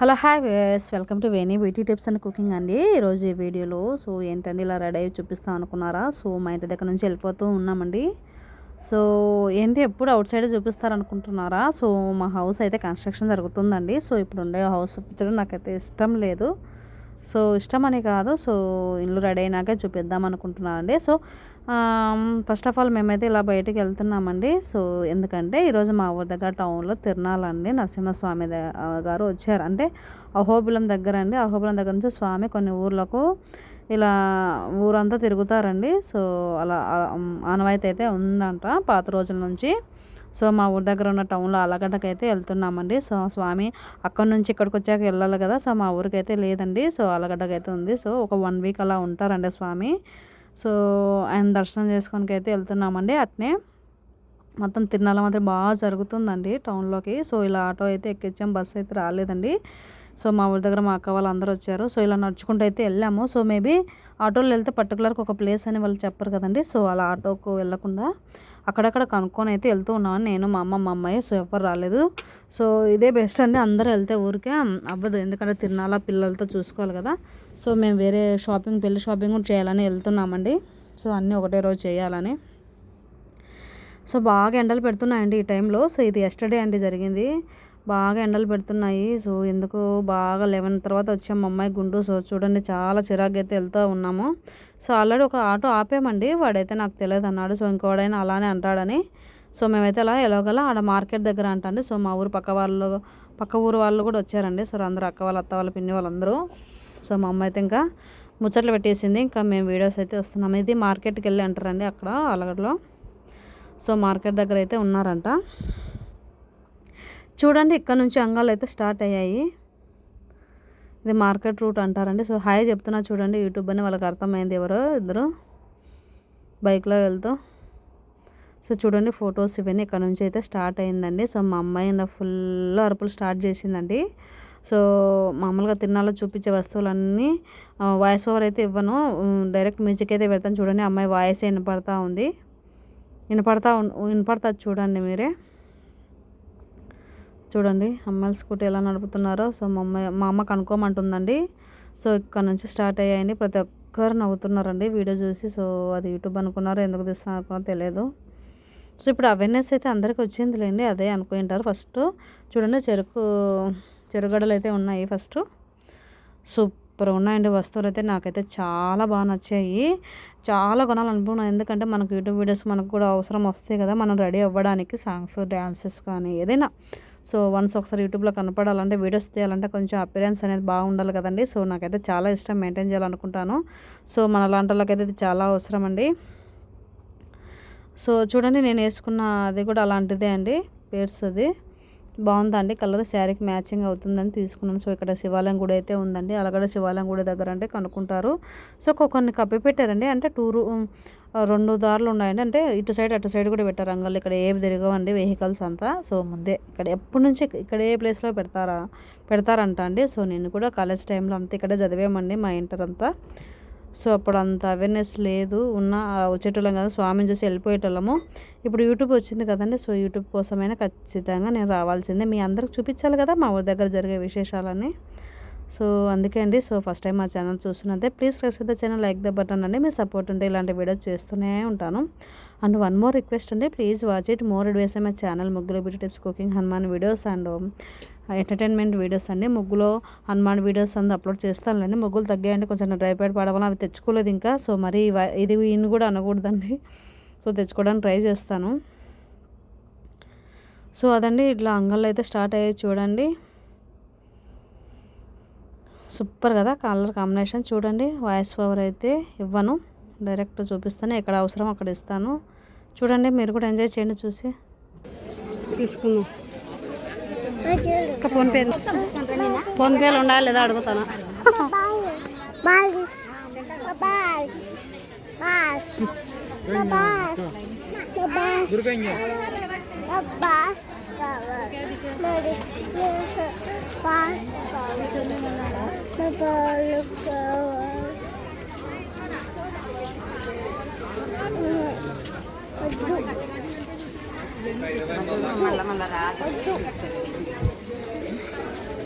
Hello hi ways welcome to Veni beauty tips and cooking అండి. ఈరోజు ఈ వీడియోలో సో ఏంటండి ఇలా రెడీ అయ్యి చూపిస్తాం అనుకున్నారా? సో మా ఇంటి దగ్గర నుంచి వెళ్ళిపోతూ ఉన్నామండి. సో ఏంటి ఎప్పుడు అవుట్ సైడ్ చూపిస్తారనుకుంటున్నారా? సో మా హౌస్ అయితే కన్స్ట్రక్షన్ జరుగుతుందండి. సో ఇప్పుడు ఉండే హౌస్ చూపించడం నాకైతే ఇష్టం లేదు. సో ఇష్టం అని కాదు సో ఇల్లు రెడీ అయినాకే చూపిద్దాం అనుకుంటున్నానండి. సో ఫస్ట్ ఆఫ్ ఆల్ మేమైతే ఇలా బయటకు వెళ్తున్నామండి. సో ఎందుకంటే ఈరోజు మా ఊరి దగ్గర టౌన్లో తిరణాలండి నరసింహస్వామి గారు వచ్చారు. అంటే అహోబిలం దగ్గర అండి. అహోబిలం దగ్గర నుంచి స్వామి కొన్ని ఊర్లకు ఇలా ఊరంతా తిరుగుతారండి. సో అలా ఆనవాయితీ అయితే ఉందంట పాత రోజుల నుంచి. సో మా ఊరి దగ్గర ఉన్న టౌన్లో అలగడ్డకి అయితే వెళ్తున్నామండి. సో స్వామి అక్కడ నుంచి ఇక్కడికి వచ్చాక వెళ్ళాలి కదా. సో మా ఊరికి అయితే లేదండి. సో అలగడ్డకి అయితే ఉంది. సో ఒక వన్ వీక్ అలా ఉంటారండి స్వామి. సో ఆయన దర్శనం చేసుకోనికి అయితే వెళ్తున్నామండి అట్నే. మొత్తం తిరునాళ్ళ మాత్రం బాగా జరుగుతుందండి టౌన్లోకి. సో ఇలా ఆటో అయితే ఎక్కించాం బస్సు అయితే రాలేదండి. సో మా ఊరి దగ్గర మా అక్క వాళ్ళు అందరూ వచ్చారు. సో ఇలా నడుచుకుంటూ అయితే వెళ్ళాము. సో మేబీ ఆటోలో వెళ్తే పర్టికులర్గా ఒక ప్లేస్ అని వాళ్ళు చెప్పరు కదండి. సో అలా ఆటోకు వెళ్ళకుండా అక్కడక్కడ కనుక్కొని అయితే వెళ్తూ ఉన్నామని నేను మా అమ్మ మా అమ్మాయి సో ఎవరు రాలేదు. సో ఇదే బెస్ట్ అండి అందరూ వెళ్తే ఊరికే అవ్వదు. ఎందుకంటే తిరునాళ్ళ పిల్లలతో చూసుకోవాలి కదా. సో మేము వేరే షాపింగ్ పెళ్ళి షాపింగ్ కూడా చేయాలని వెళ్తున్నామండి. సో అన్నీ ఒకటే రోజు చేయాలని. సో బాగా ఎండలు పెడుతున్నాయండి ఈ టైంలో. సో ఇది ఎస్టర్డే అండి జరిగింది. బాగా ఎండలు పెడుతున్నాయి. సో ఎందుకు బాగా లెవెన్ తర్వాత వచ్చాం మా అమ్మాయి గుండు. సో చూడండి చాలా చిరాకు అయితే వెళ్తూ ఉన్నాము. సో ఆల్రెడీ ఒక ఆటో ఆపామండి. వాడైతే నాకు తెలియదు అన్నాడు. సో ఇంకోడైనా అలానే అంటాడని. సో మేమైతే అలా ఎలాగలా ఆడ మార్కెట్ దగ్గర అంటండి. సో మా ఊరు పక్క వాళ్ళు పక్క ఊరు వాళ్ళు కూడా వచ్చారండి. సో అందరూ అక్క వాళ్ళ అత్త వాళ్ళ పిన్ని వాళ్ళందరూ. సో మా అమ్మ అయితే ఇంకా ముచ్చట్లు పెట్టేసింది. ఇంకా మేము వీడియోస్ అయితే వస్తున్నాము ఇది మార్కెట్కి వెళ్ళి అంటారండి అక్కడ అలగడలో సో మార్కెట్ దగ్గర అయితే ఉన్నారంట. చూడండి ఇక్కడ నుంచి అంగాలు అయితే స్టార్ట్ అయ్యాయి. ఇది మార్కెట్ రూట్ అంటారండి. సో హాయ్ చెప్తున్నా చూడండి యూట్యూబ్ అని వాళ్ళకి అర్థమైంది ఎవరో ఇద్దరు బైక్లో వెళ్తూ. సో చూడండి ఫొటోస్ ఇవన్నీ ఇక్కడ నుంచి అయితే స్టార్ట్ అయిందండి సో మా అమ్మాయి ఫుల్ అరుపులు స్టార్ట్ చేసిందండి. సో మామూలుగా తిరునాళ్ళలో చూపించే వస్తువులన్నీ వాయిస్ ఓవర్ అయితే ఇవ్వను. డైరెక్ట్ మ్యూజిక్ అయితే పెడతాను. చూడండి అమ్మాయి వాయిస్ వినపడతా ఉంది. వినపడతా వినపడతా చూడండి మీరే. చూడండి అమ్మాయిల స్కూటీ ఎలా నడుపుతున్నారో. సో మా అమ్మాయి మా అమ్మ కనుక్కోమంటుందండి. సో ఇక్కడ నుంచి స్టార్ట్ అయ్యాయండి. ప్రతి ఒక్కరు నవ్వుతున్నారండి వీడియో చూసి. సో అది యూట్యూబ్ అనుకున్నారో ఎందుకు తీస్తున్నారు అనుకున్నారో తెలియదు. సో ఇప్పుడు అవేర్నెస్ అయితే అందరికీ వచ్చిందిలేండి. అదే అనుకుంటారు. ఫస్ట్ చూడండి చెరుకు చెరుగడలు అయితే ఉన్నాయి ఫస్ట్. సూపర్ ఉన్నాయండి వస్తువులు అయితే నాకైతే చాలా బాగా నచ్చాయి. చాలా కొనాలనుకున్నాను ఎందుకంటే మనకు యూట్యూబ్ వీడియోస్ మనకు కూడా అవసరం వస్తాయి కదా. మనం రెడీ అవ్వడానికి సాంగ్స్ డ్యాన్సెస్ కానీ ఏదైనా. సో వన్స్ ఒకసారి యూట్యూబ్లో కనపడాలంటే వీడియోస్ తీయాలంటే కొంచెం అపిరెన్స్ అనేది బాగుండాలి కదండి. సో నాకైతే చాలా ఇష్టం మెయింటైన్ చేయాలనుకుంటాను. సో మన లాంటి వాళ్ళకైతే ఇది చాలా అవసరం అండి. సో చూడండి నేను వేసుకున్న అది కూడా అలాంటిదే అండి. పేర్స్ అది. బాగుందండి కలర్ శారీకి మ్యాచింగ్ అవుతుందని తీసుకున్నాను. సో ఇక్కడ శివాలయం గుడి అయితే ఉందండి. అలగడ శివాలయం గుడి దగ్గర అంటే కనుక్కుంటారు. సో కొన్ని కప్పి పెట్టారండి. అంటే టూరు రెండు దారులు ఉన్నాయండి. అంటే ఇటు సైడ్ అటు సైడ్ కూడా పెట్టారు అంగళ్ళు ఇక్కడ ఏవి తిరగవండి? వెహికల్స్ అంతా. సో ముందే ఇక్కడ ఎప్పటి నుంచి ఇక్కడ ఏ ప్లేస్లో పెడతారా? పెడతారంట అండి. సో నేను కూడా కాలేజ్ టైంలో అంతా ఇక్కడే చదివామండి మా ఇంటర్ అంతా. సో అప్పుడు అంత అవేర్నెస్ లేదు. ఉన్న ఆ వచ్చేటోళ్ళం కదా స్వామిని చూసి వెళ్ళిపోయేటోళ్ళము. ఇప్పుడు యూట్యూబ్ వచ్చింది కదండి సో యూట్యూబ్ కోసమైనా ఖచ్చితంగా నేను రావాల్సిందే. మీ అందరికి చూపించాలి కదా మా ఊరి దగ్గర జరిగే విశేషాలని సో అందుకే అండి సో ఫస్ట్ టైం మా ఛానల్ చూస్తున్నదే ప్లీజ్ ఖచ్చితంగా ఛానల్ లైక్ ద బటన్ అండి. మీ సపోర్ట్ ఉంటే ఇలాంటి వీడియోస్ చేస్తూనే ఉంటాను. అండ్ వన్ మోర్ రిక్వెస్ట్ అండి please watch it more advice my channel ముగ్గులు beauty tips cooking Hanuman videos and entertainment videos అండి ముగ్గులో హనుమాన్ వీడియోస్ అంతా అప్లోడ్ చేస్తానులేండి. ముగ్గులు తగ్గాయండి కొంచెం డ్రై ప్యాడ్ అవి తెచ్చుకోలేదు ఇంకా. సో మరి ఇది ఈయన కూడా అనకూడదండి. సో తెచ్చుకోవడానికి ట్రై చేస్తాను. సో అదండి ఇట్లా అంగళ్ళు అయితే స్టార్ట్ అయ్యాయి చూడండి. సూపర్ కదా కలర్ కాంబినేషన్. చూడండి వాయిస్ ఓవర్ అయితే ఇవ్వను. డైరెక్ట్ చూపిస్తాను. ఎక్కడ అవసరం అక్కడ ఇస్తాను. చూడండి మీరు కూడా ఎంజాయ్ చేయండి చూసి. తీసుకుందాం. ఇంకా ఫోన్పే ఫోన్పేలు ఉండాలి లేదా అడుగుతాను Balas. Balas. Balas.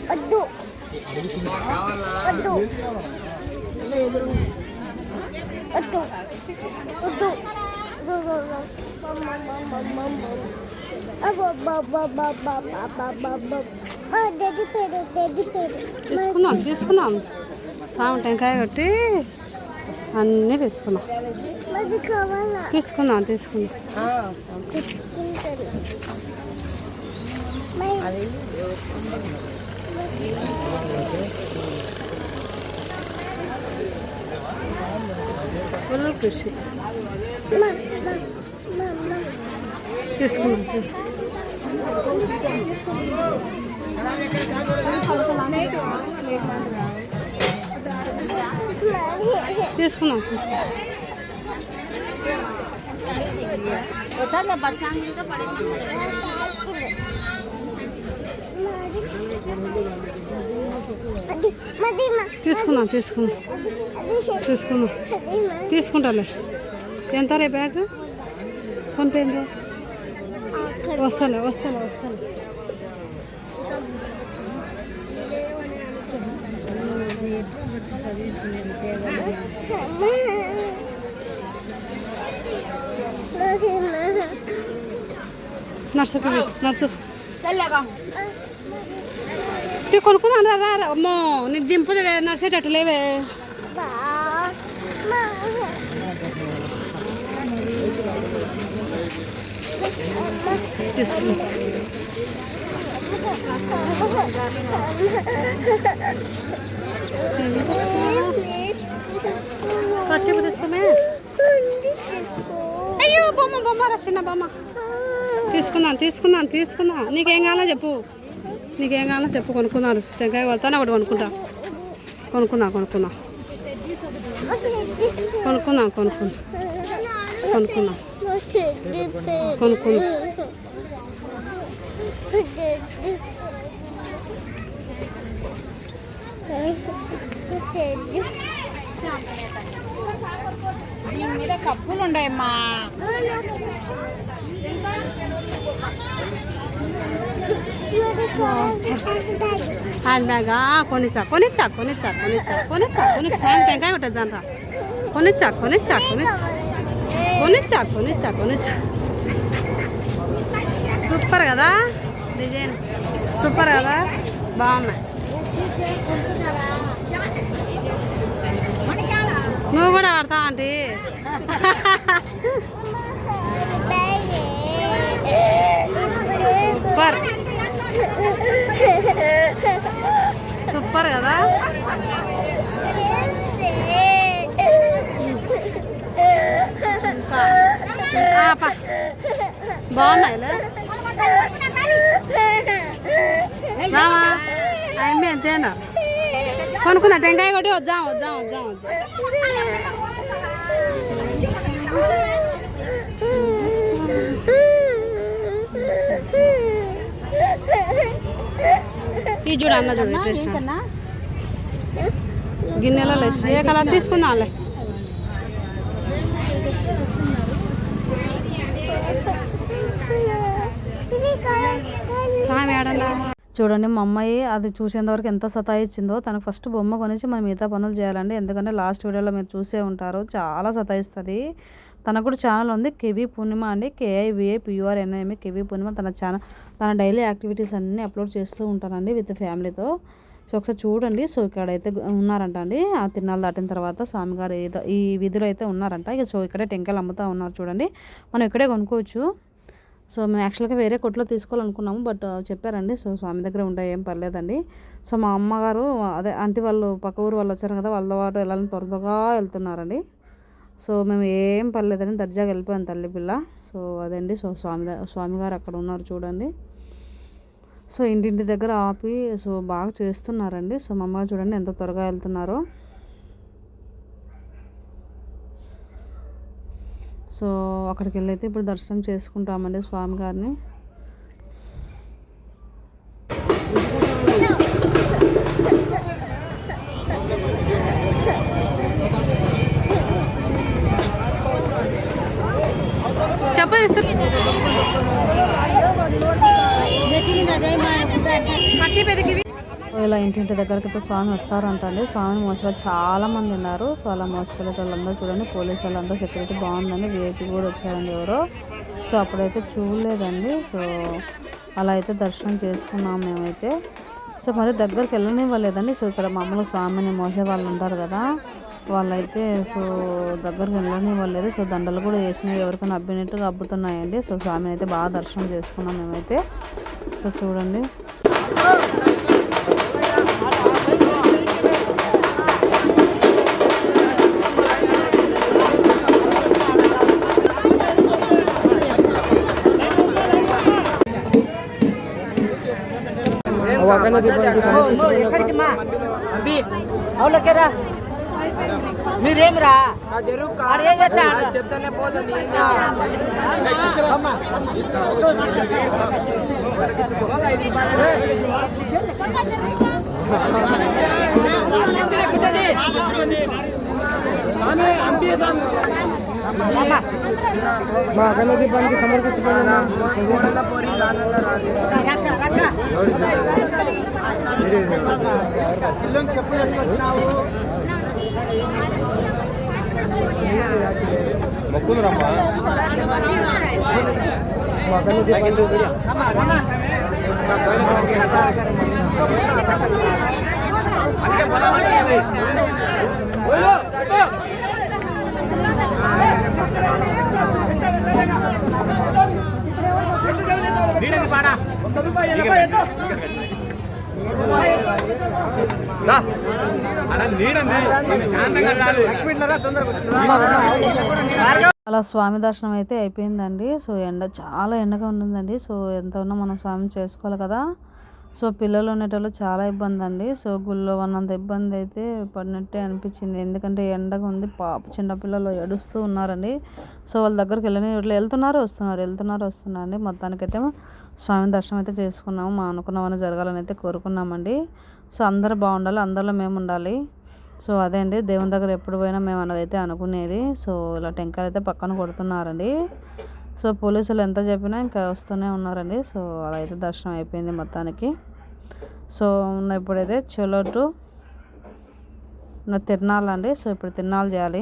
వద్దు వద్దు వద్దు వద్దు వద్దు డెడ్డి పేరు డెడ్డి పేరు తీసుకుందాం తీసుకుందాం సాము టెంకాయ కొట్టి అన్నీ తీసుకుందాం అది కావాలా తీసుకుందాం తీసుకుందాం తెచ్చుకుంటారు మరి ఫుల్ కృషి తీసుకున్నాం తీసుకున్నాం. తీసుకుందాం తీసుకుందాం. తీసుకుందాం. తీసుకుంటాలే. ఎంత రే బ్యాగ్? ఫోన్పే ఎంత వస్తాలే వస్తాలే వస్తాలే. నర్సు. నర్సు సరిగా తీ కొనుక్కుందాం రా రా రా. అమ్మో నీకు దింపులే నడిచేటట్టు లేవే. ఖర్చు తీసుకోమే? అయ్యో బొమ్మ బొమ్మ రా చిన్న బొమ్మ. తీసుకుందాం తీసుకుందాం తీసుకుందాం నీకేం కావాలో చెప్పు. నీకేం కావాలో చెప్పు కొనుక్కున్నారు టెంకాయ కొడతాను ఒకటి కొనుక్కుంటా? కొనుక్కున్నా కొనుక్కున్నా కొనుక్కున్నా కొనుక్కున్నా కొనుక్కున్నా కొనుక్కున్నా కప్పులు ఉండయమ్మా. హ్యాండ్ బ్యాగా కొనిచ్చా కొనిచ్చా కొనిచ్చా కొనిచ్చా కొనిచ్చా కొనిచ్చా సాయం టెంకాయ కొట్టేద్దాం రా కొనిచ్చా కొనిచ్చా కొనిచ్చా కొనిచ్చా కొనిచ్చా కొనిచ్చా. సూపర్ కదా డిజైన్. సూపర్ కదా? బాగున్నాయి నువ్వు కూడా ఆడతావు ఆంటీ? సూపర్. సూపర్ కదా? ఆ, బాగున్నాయిలే అమ్మే అంతేనా? కొనుక్కుందా? టెంకాయ కొట్టి వద్దాం వద్దాం వద్దాం వద్దాం. ఈ చూడు అన్న చూడు ఇట్లా. గిన్నెలలో ఏ కలర్ తీసుకుందాంలే స్వామి ఆడలా చూడండి మా అమ్మాయి అది చూసేంత వరకు ఎంత సతాయిచ్చిందో తనకు ఫస్ట్ బొమ్మ కొనిచ్చి మనం మిగతా పనులు చేయాలండి. ఎందుకంటే లాస్ట్ వీడియోలో మీరు చూసే ఉంటారు చాలా సతాయిస్తుంది. తనకు కూడా ఛానల్ ఉంది. కేవీ పూర్ణిమ అండి. కేఐవిఏ పియూఆర్ ఎన్ఐఎంఏ కేవీ పూర్ణిమ తన ఛానల్ తన డైలీ యాక్టివిటీస్ అన్నీ అప్లోడ్ చేస్తూ ఉంటానండి విత్ ఫ్యామిలీతో సో ఒకసారి చూడండి. సో ఇక్కడైతే ఉన్నారంట అండి. ఆ తిరునాళ్ళు దాటిన తర్వాత స్వామిగారు ఏదో ఈ విధులు అయితే ఉన్నారంట. ఇక సో ఇక్కడే టెంకాయలు అమ్ముతూ ఉన్నారు చూడండి. మనం ఇక్కడే కొనుక్కోవచ్చు. సో మేము యాక్చువల్గా వేరే కొట్లో తీసుకోవాలనుకున్నాము. బట్ చెప్పారండి. సో స్వామి దగ్గర ఉంటాయి ఏం పర్లేదండి. సో మా అమ్మగారు అదే ఆంటీ వాళ్ళు పక్క ఊరు వాళ్ళు వచ్చారు కదా వాళ్ళ వారు వెళ్ళాలని త్వరగా వెళ్తున్నారండి. సో మేము ఏం పర్లేదని దర్జాగా వెళ్ళిపోయాం తల్లి పిల్ల. సో అదండి. సో స్వామి స్వామిగారు స్వామి గారు అక్కడ ఉన్నారు చూడండి. సో ఇంటింటి దగ్గర ఆపి సో బాగా చేస్తున్నారండి. సో మా అమ్మగారు చూడండి ఎంత త్వరగా వెళ్తున్నారో. సో అక్కడికి వెళ్ళైతే ఇప్పుడు దర్శనం చేసుకుంటామండి స్వామి ఇలా ఇంటింటి దగ్గరకి అయితే స్వామి వస్తారంటండి. స్వామిని మోసలు చాలా మంది ఉన్నారు. సో అలా మోసపోయే వాళ్ళందరూ చూడండి పోలీసు వాళ్ళందరూ సెక్యూరిటీ బాగుందండి. వీఐపీ కూడా వచ్చారండి ఎవరో. సో అప్పుడైతే చూడలేదండి. సో అలా అయితే దర్శనం చేసుకున్నాం మేమైతే. సో మరి దగ్గరికి వెళ్ళనివ్వలేదండి. సో ఇక్కడ మామూలుగా స్వామిని మోసే వాళ్ళు ఉంటారు కదా. వాళ్ళైతే సో దగ్గరికి వెళ్ళనివ్వలేదు సో దండలు కూడా వేసినాయి ఎవరికైనా అబ్బినట్టుగా అబ్బుతున్నాయండి. సో స్వామిని అయితే బాగా దర్శనం చేసుకున్నాం మేమైతే. సో చూడండి. అబ్బి అవులకేరా మీరేమిరా చెప్తానే పోతుంది మా అఖండ దీపానికి సమర్పించుకున్నా చెప్పు చేసుకొచ్చినావు మొక్కుదురమ్మా పాడా. అఖండ దీపానికి అలా స్వామి దర్శనం అయితే అయిపోయిందండి. సో ఎండ చాలా ఎండగా ఉంటుందండి సో ఎంత ఉన్నా మనం స్వామి చేసుకోవాలి కదా. సో పిల్లలు ఉండేటోళ్ళు చాలా ఇబ్బంది అండి సో గుళ్ళో ఉన్నంత ఇబ్బంది అయితే పడినట్టే అనిపించింది. ఎందుకంటే ఎండగా ఉంది. పాప చిన్న పిల్లలు ఏడుస్తూ ఉన్నారండి. సో వాళ్ళ దగ్గరికి వెళ్ళని ఇట్లా వెళ్తున్నారు వస్తున్నారు వెళ్తున్నారు వస్తున్నారు అండి. మొత్తానికైతే స్వామి దర్శనం అయితే చేసుకున్నాము మా అనుకున్నవన్నీ జరగాలని అయితే కోరుకున్నామండి. సో అందరూ బాగుండాలి అందరిలో మేము ఉండాలి. సో అదే అండి దేవుని దగ్గర ఎప్పుడు పోయినా మేము అనేది అనుకునేది. సో ఇలా టెంకాయలు అయితే పక్కన కొడుతున్నారండి. సో పోలీసులు ఎంత చెప్పినా ఇంకా వస్తూనే ఉన్నారండి. సో అలా అయితే దర్శనం అయిపోయింది మొత్తానికి. సో ఇప్పుడైతే చలో టు నా తిరణాలు అండి సో ఇప్పుడు తిరణాలు చేయాలి.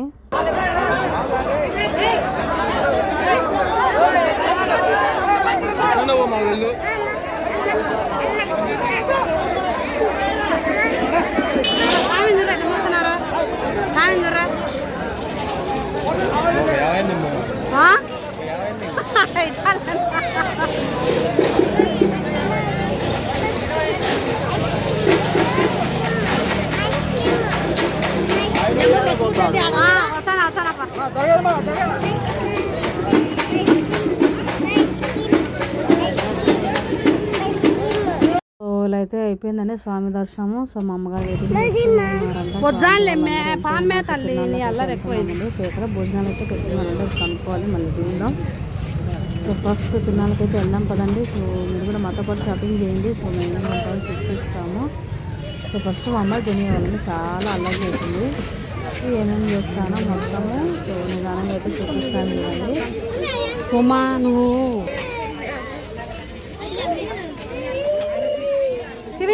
మా ఇల్లు సో ఇలా అయితే అయిపోయిందండి. స్వామి దర్శనము. సో మా అమ్మగారు సో ఇక్కడ భోజనాలు అయితే పెట్టుకున్నారండి అది కనుక్కోవాలి. మళ్ళీ చూద్దాం సో ఫస్ట్ తిన్నాళ్ళకైతే వెళ్దాం పదండి. సో మీరు కూడా మాతో పాటు షాపింగ్ చేయండి. సో మేము చూపిస్తాము. సో ఫస్ట్ మా అమ్మాయి తినేవాళ్ళని చాలా అల్లరి చేసింది. ఏమేమి చేస్తానో మొత్తము. సో నిదానంగా అయితే చూపిస్తాను చూడండి. ఉమా నువ్వు.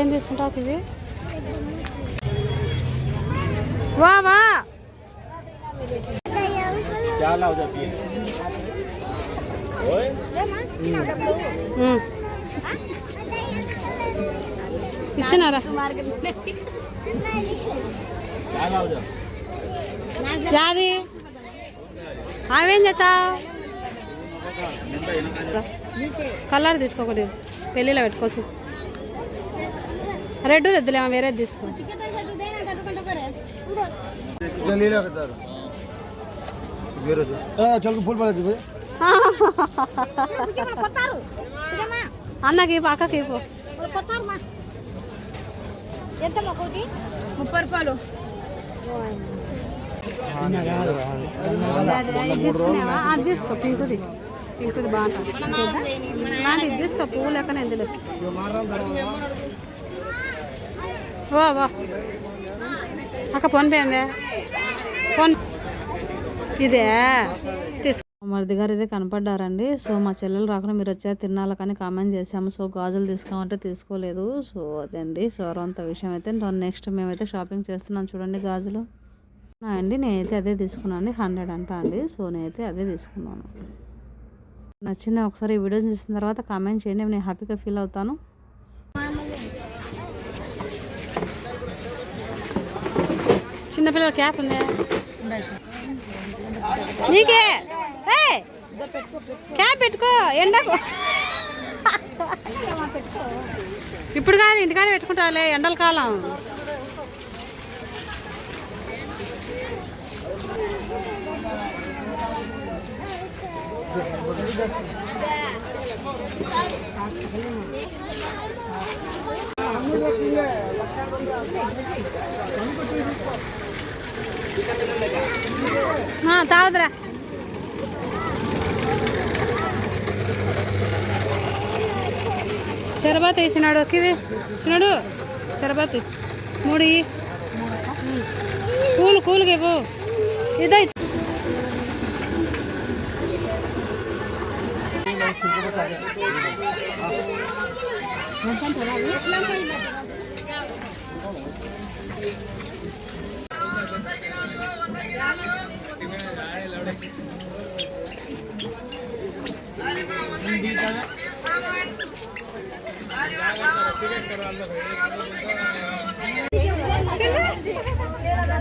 ఏం తీసుకుంటావు ఇది వా వా. ఇచ్చినారా? యాది? అవేం చేస్తావు? కలర్ తీసుకోకూడదు పెళ్ళిలో పెట్టుకోవచ్చు. రెడ్ తెద్దులే వేరే తీసుకో. అన్నకి పక్కకి ముప్పై రూపాయలు. తీసుకునేవా? అది తీసుకో పింకుది. పింకుది బాగుంటుంది. తీసుకో పువ్వు లెక్కన ఎందులో ఓ వా. అక్క ఫోన్పే ఉందే. ఫోన్ ఇదే. తీసుకో. మరిది గారు అయితే కనపడ్డారండి. సో మా చెల్లెలు రాకుండా మీరు వచ్చారు తినాలి కానీ కామెంట్ చేసాము సో గాజులు తీసుకోమంటే తీసుకోలేదు. సో అదండి. సో అంత విషయం అయితే నెక్స్ట్ మేమైతే షాపింగ్ చేస్తున్నాం. చూడండి గాజులు. అండి నేనైతే అదే తీసుకున్నాను. అండి హండ్రెడ్ అంట అండి. సో నేనైతే అదే తీసుకున్నాను. నచ్చింది ఒకసారి ఈ వీడియో చూసిన తర్వాత కామెంట్ చేయండి. నేను హ్యాపీగా ఫీల్ అవుతాను. చిన్నపిల్లల క్యాప్ ఉంది? నీకే? క్యాప్ పెట్టుకో ఎండకు ఇప్పుడు కాదు ఇంటికాడ పెట్టుకుంటాలే ఎండల కాలం. ಹಾ ತಾವದ್ರ. ಶರಬತ್ ಐತಿ ನೋಡು ಕಿವಿ ನೋಡು ಶರಬತ್ ನೋಡಿ. ಕೂಲ್ ಕೂಲ್ಗೆ ಬೋ. ಇದೈತಿ ಅಂತ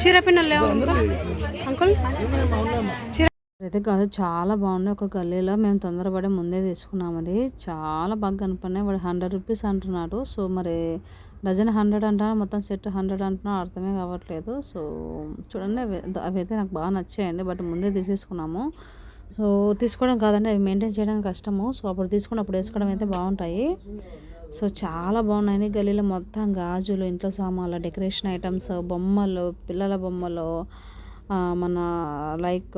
చీర పిన్నలు లేవు అంకుల్? అంకుల్ చీర అయితే కాదు చాలా బాగున్నాయి ఒక గల్లీలో. మేము తొందరపడి ముందే తీసుకున్నామది చాలా బాగా కనపడినాయి. వాడు హండ్రెడ్ రూపీస్ అంటున్నాడు. సో మరి డజన్ హండ్రెడ్ అంటున్నారు మొత్తం సెట్ హండ్రెడ్ అంటున్నారు అర్థమే కావట్లేదు. సో చూడండి అవి అవి అయితే నాకు బాగా నచ్చాయండి. బట్ ముందే తీసేసుకున్నాము. సో తీసుకోవడం కాదండి అవి మెయింటైన్ చేయడం కష్టము. సో అప్పుడు తీసుకున్నప్పుడు వేసుకోవడం అయితే బాగుంటాయి. సో చాలా బాగున్నాయని గల్లీలో మొత్తం గాజులు ఇంట్లో సామాన్లు డెకరేషన్ ఐటమ్స్ బొమ్మలు పిల్లల బొమ్మలు మన లైక్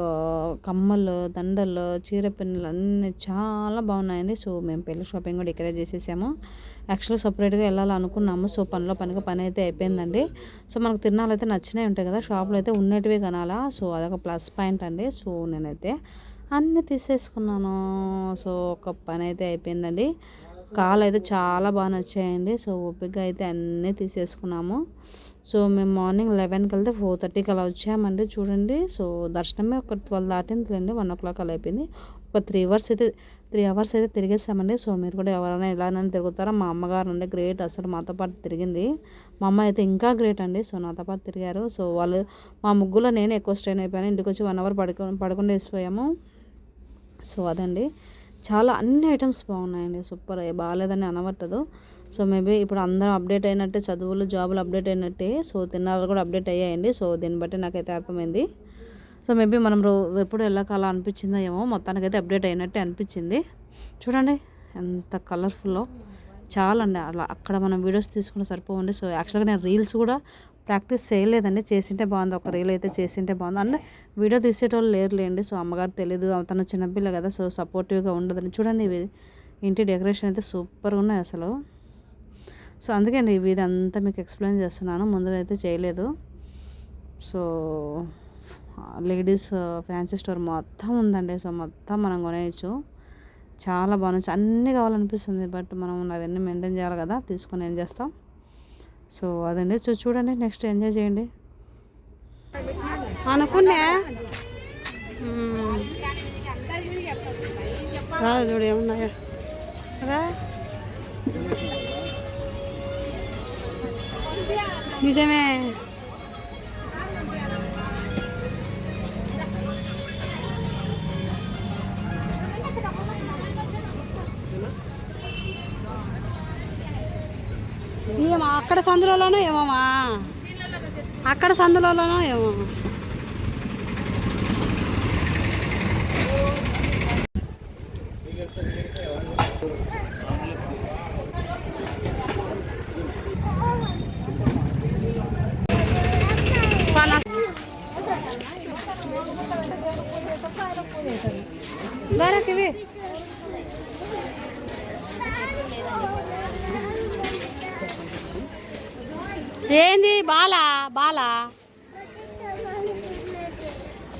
కమ్మలు దండలు చీర పిన్నలు అన్నీ చాలా బాగున్నాయండి. సో మేము పెళ్ళి షాపింగ్ కూడా ఇక్కడే చేసేసాము. యాక్చువల్గా సపరేట్గా వెళ్ళాలనుకున్నాము. సో పనిలో పనిగా పని అయితే అయిపోయిందండి. సో మనకు తిరణాలు అయితే నచ్చినవి ఉంటాయి కదా షాప్లో అయితే ఉన్నటివే కనాలా? సో అదొక ప్లస్ పాయింట్ అండి. సో నేనైతే అన్నీ తీసేసుకున్నాను. సో ఒక పని అయితే అయిపోయిందండి. కాలు అయితే చాలా బాగా నచ్చాయండి. సో ఓపిక అయితే అన్నీ తీసేసుకున్నాము. సో మేము మార్నింగ్ లెవెన్కి వెళ్తే ఫోర్ థర్టీకి అలా వచ్చామండి. చూడండి. సో దర్శనమే ఒక ట్వెల్వ్ దాటిందిలేండి వన్ ఓ క్లాక్ అలా అయిపోయింది. ఒక త్రీ అవర్స్ అయితే త్రీ అవర్స్ అయితే తిరిగేసామండి. సో మీరు కూడా ఎవరైనా ఎలానైనా తిరుగుతారా? మా అమ్మగారు అండి గ్రేట్. అసలు మాతో పాటు తిరిగింది. మా అమ్మ అయితే ఇంకా గ్రేట్ అండి. సో నాతో పాటు తిరిగారు. సో వాళ్ళు మా ముగ్గులో నేను ఎక్కువ స్ట్రెయిన్ అయిపోయాను. ఇంటికి వచ్చి వన్ అవర్ పడుకో పడుకుండా వేసిపోయాము సో అదండి. చాలా అన్ని ఐటమ్స్ బాగున్నాయండి. సూపర్. బాగాలేదని అనవట్టదు. సో మేబీ ఇప్పుడు అందరం అప్డేట్ అయినట్టే చదువులు జాబులు అప్డేట్ అయినట్టే. సో తిన్నాళ్ళు కూడా అప్డేట్ అయ్యాయండి. సో దీన్ని బట్టి నాకైతే అర్థమైంది. సో మేబీ మనం రో ఎప్పుడు వెళ్ళాక అలా అనిపించిందో ఏమో మొత్తానికైతే అప్డేట్ అయినట్టే అనిపించింది. చూడండి ఎంత కలర్ఫుల్లో చాలా అండి అలా అక్కడ మనం వీడియోస్ తీసుకుంటే సరిపోవండి. సో యాక్చువల్గా నేను రీల్స్ కూడా ప్రాక్టీస్ చేయలేదండి. చేసింటే బాగుంది. ఒక రీల్ అయితే చేసింటే బాగుంది. అంటే వీడియో తీసేటోళ్ళు లేరులేండి. సో అమ్మగారు తెలియదు తను చిన్నపిల్ల కదా. సో సపోర్టివ్గా ఉండదని చూడండి. ఇవి ఇంటి డెకరేషన్ అయితే సూపర్గా ఉన్నాయి అసలు. సో అందుకే అండి ఇవి అంతా మీకు ఎక్స్ప్లెయిన్ చేస్తున్నాను. ముందుగా అయితే చేయలేదు. సో లేడీస్ ఫ్యాన్సీ స్టోర్ మొత్తం ఉందండి. సో మొత్తం మనం కొనేయచ్చు. చాలా బాగుంది అన్నీ కావాలనిపిస్తుంది. బట్ మనం అవన్నీ మెయింటైన్ చేయాలి కదా. తీసుకొని ఏం చేస్తాం? సో అదండి. చూ చూడండి నెక్స్ట్ ఎంజాయ్ చేయండి. అనుకున్నా. మ్మ్. చూడు నిజమే. అక్కడ సందులలోనో ఏమోమా అక్కడ సందులలోనో ఏమో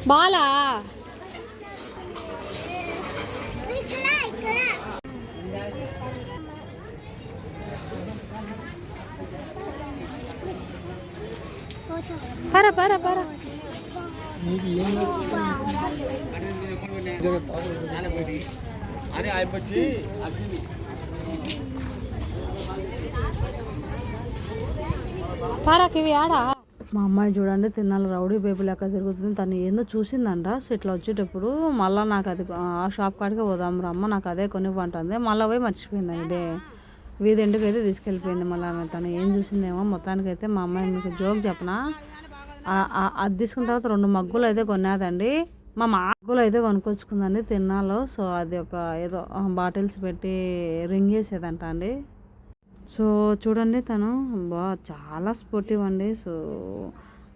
బాలా ఇక్కడ ఇక్కడ పర పర పర అని అయిపోయి పరకి ఇవి ఆడా మా అమ్మాయి చూడండి తిన్నాళ్ళు రౌడీ బేబీ లెక్క తిరుగుతుంది. తను ఏందో చూసిందంట. సో ఇట్లా వచ్చేటప్పుడు మళ్ళీ నాకు అది ఆ షాప్ కాడికి పోదాం రమ్మ నాకు అదే కొనివ్వంటుంది. మళ్ళీ పోయి మర్చిపోయింది ఇదే వీధి ఎండుకు అయితే తీసుకెళ్ళిపోయింది మళ్ళీ ఆమె. తను ఏం చూసిందేమో మొత్తానికి అయితే మా అమ్మాయి మీకు జోక్ చెప్పనా? అది తీసుకున్న తర్వాత రెండు మగ్గులు అయితే కొన్నాదండి. మా మగ్గులు అయితే కొనుక్కొచ్చుకుందండి తిన్నాలో సో అది ఒక ఏదో బాటిల్స్ పెట్టి రింగ్ వేసేదంట అండి. సో చూడండి తను. బా చాలా స్పోర్టివ్ అండి. సో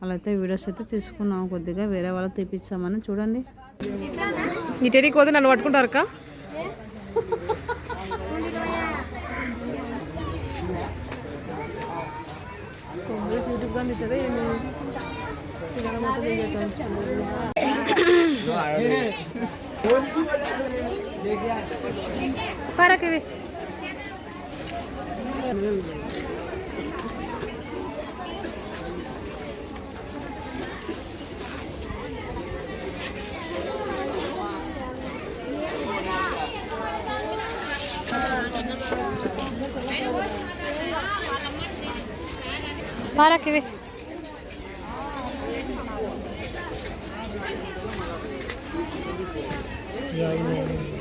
అలా అయితే వీడియోస్ అయితే తీసుకున్నాం. కొద్దిగా వేరే వాళ్ళకి తెప్పించామని చూడండి. ఇటేడికి పోతే నన్ను పట్టుకుంటారు అక్క. పరకివి. పరకివి వాడంది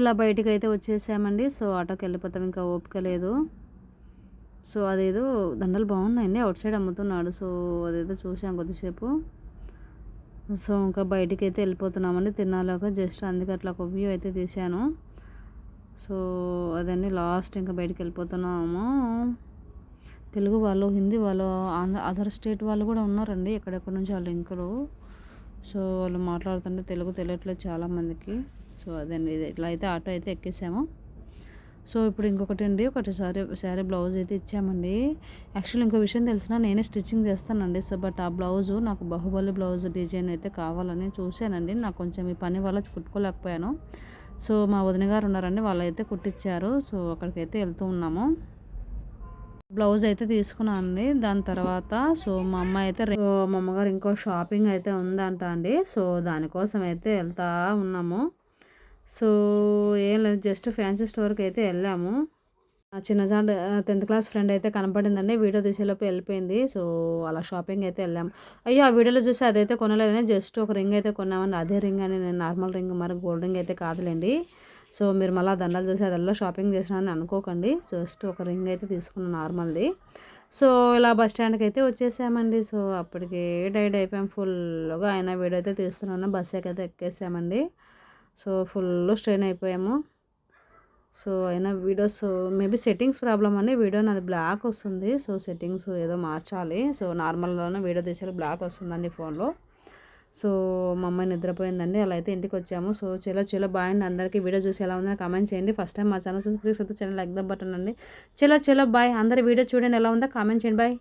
ఇలా బయటికి అయితే వచ్చేసామండి. సో ఆటోకి వెళ్ళిపోతాం. ఇంకా ఓపిక లేదు. సో అదేదో దండలు బాగున్నాయండి. అవుట్ సైడ్ అమ్ముతున్నాడు. సో అదేదో చూసాం కొద్దిసేపు. సో ఇంకా బయటికి అయితే వెళ్ళిపోతున్నామండి. తిన్నాలోక జస్ట్ అందుకే అట్లా ఒక వ్యూ అయితే తీశాను. సో అదండి లాస్ట్ ఇంకా బయటికి వెళ్ళిపోతున్నాము. తెలుగు వాళ్ళు హిందీ వాళ్ళు ఆంధ్ర అదర్ స్టేట్ వాళ్ళు కూడా ఉన్నారండి. ఎక్కడెక్కడ నుంచి వాళ్ళు లింకులు. సో వాళ్ళు మాట్లాడుతుంటే తెలుగు తెలియట్లేదు చాలామందికి. సో అదండి ఇది ఇట్లా అయితే ఆటో అయితే ఎక్కేసాము. సో ఇప్పుడు ఇంకొకటి అండి ఒకటి సారీ శారీ బ్లౌజ్ అయితే ఇచ్చామండి. యాక్చువల్లీ ఇంకో విషయం తెలిసిన నేనే స్టిచ్చింగ్ చేస్తానండి. సో బట్ ఆ బ్లౌజు నాకు బాహుబలి బ్లౌజ్ డిజైన్ అయితే కావాలని చూశానండి. నాకు కొంచెం ఈ పని వల్ల కుట్టుకోలేకపోయాను. సో మా వదిన గారు ఉన్నారండి వాళ్ళైతే కుట్టించారు సో అక్కడికైతే వెళ్తూ ఉన్నాము. బ్లౌజ్ అయితే తీసుకున్నాను అండి. దాని తర్వాత సో మా అమ్మ అయితే సో మా అమ్మగారు ఇంకో షాపింగ్ అయితే ఉందంట అండి. సో దానికోసం అయితే వెళ్తా ఉన్నాము. సో ఏం లేదు జస్ట్ ఫ్యాన్సీ స్టోర్కి అయితే వెళ్ళాము. ఆ టెన్త్ క్లాస్ ఫ్రెండ్ అయితే కనపడిందండి వీడియో తీసేలోపు వెళ్ళిపోయింది. సో అలా షాపింగ్ అయితే వెళ్ళాము అయ్యో ఆ వీడియోలో చూసి అదైతే కొనలేదని జస్ట్ ఒక రింగ్ అయితే కొన్నామండి. అదే రింగ్ అని నేను నార్మల్ రింగ్ మరి గోల్డ్ రింగ్ అయితే కాదులేండి. సో మీరు మళ్ళీ దండలు చూసి అదల్లో షాపింగ్ చేసినానని అనుకోకండి. జస్ట్ ఒక రింగ్ అయితే తీసుకున్నాను నార్మల్ది. సో ఇలా బస్ స్టాండ్కి అయితే వచ్చేసామండి. సో అప్పటికి డైడ్ అయిపోయాం ఫుల్గా. ఆయన వీడియో అయితే తీస్తున్నాను. బస్ అయితే ఎక్కేసామండి. సో ఫుల్ స్ట్రెయిన్ అయిపోయాము. సో అయినా వీడియోస్ మేబీ సెట్టింగ్స్ ప్రాబ్లం అని వీడియో నాది బ్లాక్ వస్తుంది. సో సెట్టింగ్స్ ఏదో మార్చాలి. సో నార్మల్లోనే వీడియో తీసేలా బ్లాక్ వస్తుందండి ఫోన్లో. సో మా అమ్మాయి నిద్రపోయిందండి. అలా అయితే ఇంటికి వచ్చాము. సో చాలా చాలా బాగుంది అందరికీ వీడియో చూసి ఎలా ఉందో కామెంట్ చేయండి. ఫస్ట్ టైం మా ఛానల్ చూసి ప్లీజ్ అయితే ఛానల్ లైక్ ద బటన్ అండి. చాలా చాలా బాయ్. అందరి వీడియో చూడండి ఎలా ఉందో కామెంట్ చేయండి. బాయ్